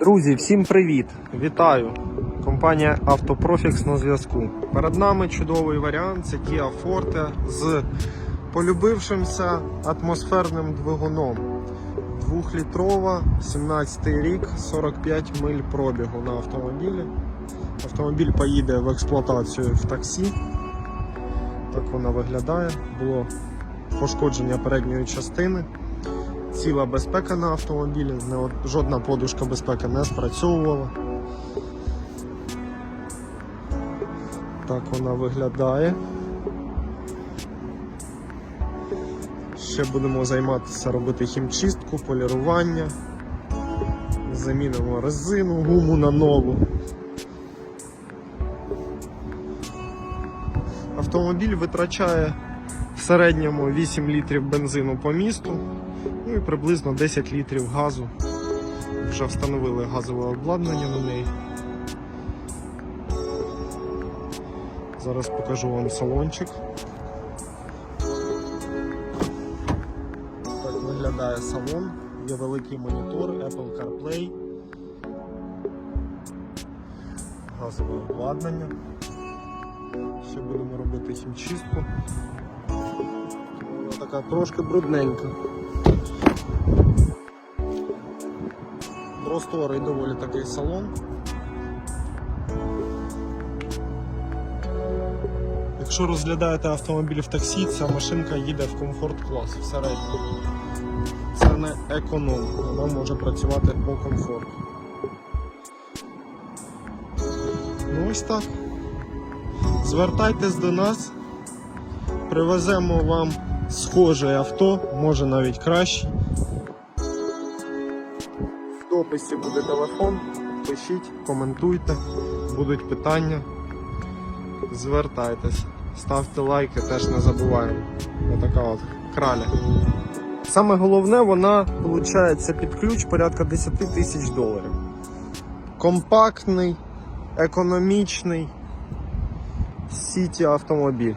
Друзі, всім привіт! Вітаю! Компанія Автопрофікс на зв'язку. Перед нами чудовий варіант це Kia Forte з полюбившимся атмосферним двигуном. Двохлітрова, 17 рік, 45 миль пробігу на автомобілі. Автомобіль поїде в експлуатацію в таксі. Так вона виглядає. Було пошкодження передньої частини. Ціла безпека на автомобілі, жодна подушка безпеки не спрацьовувала. Так вона виглядає. Ще будемо займатися робити хімчистку, полірування. Замінимо резину, гуму на нову. Автомобіль витрачає в середньому 8 літрів бензину по місту. Ну і приблизно 10 літрів газу. Вже встановили газове обладнання на неї. Зараз покажу вам салончик. Так виглядає салон. Є великий монітор, Apple CarPlay. Газове обладнання. Ще будемо робити хімчистку. Така трошки брудненька. Просторий доволі такий салон. Якщо розглядаєте автомобіль в таксі, ця машинка їде в комфорт клас в. Це не економ, вона може працювати по комфорту. Ну ось так. Звертайтесь до нас, привеземо вам схоже авто, може навіть краще. В дописі буде телефон, пишіть, коментуйте, будуть питання. Звертайтесь, ставте лайки, теж не забуваємо. Отака от краля. Саме головне, вона виходить під ключ порядка 10 тисяч доларів. Компактний, економічний сіті автомобіль.